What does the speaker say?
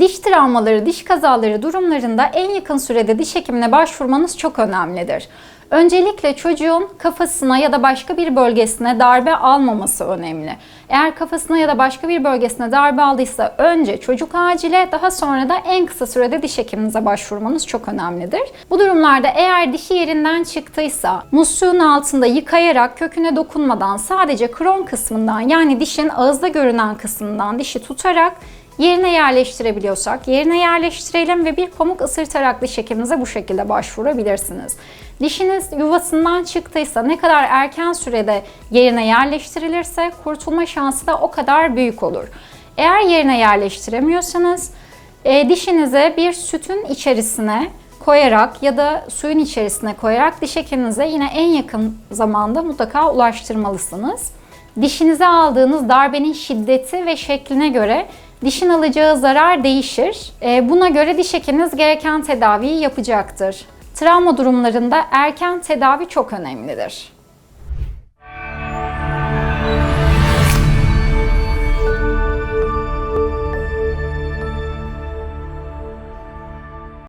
Diş travmaları, diş kazaları durumlarında en yakın sürede diş hekimine başvurmanız çok önemlidir. Öncelikle çocuğun kafasına ya da başka bir bölgesine darbe almaması önemli. Eğer kafasına ya da başka bir bölgesine darbe aldıysa önce çocuk acile daha sonra da en kısa sürede diş hekiminize başvurmanız çok önemlidir. Bu durumlarda eğer dişi yerinden çıktıysa musluğun altında yıkayarak köküne dokunmadan sadece kron kısmından yani dişin ağızda görünen kısmından dişi tutarak yerine yerleştirebiliyorsak yerine yerleştirelim ve bir pamuk ısırtarak diş hekiminize bu şekilde başvurabilirsiniz. Dişiniz yuvasından çıktıysa ne kadar erken sürede yerine yerleştirilirse kurtulma şansı da o kadar büyük olur. Eğer yerine yerleştiremiyorsanız e, dişinize bir sütün içerisine koyarak ya da suyun içerisine koyarak diş hekiminize yine en yakın zamanda mutlaka ulaştırmalısınız. Dişinize aldığınız darbenin şiddeti ve şekline göre dişin alacağı zarar değişir. E, Buna göre diş hekiminiz gereken tedaviyi yapacaktır. Travma durumlarında erken tedavi çok önemlidir.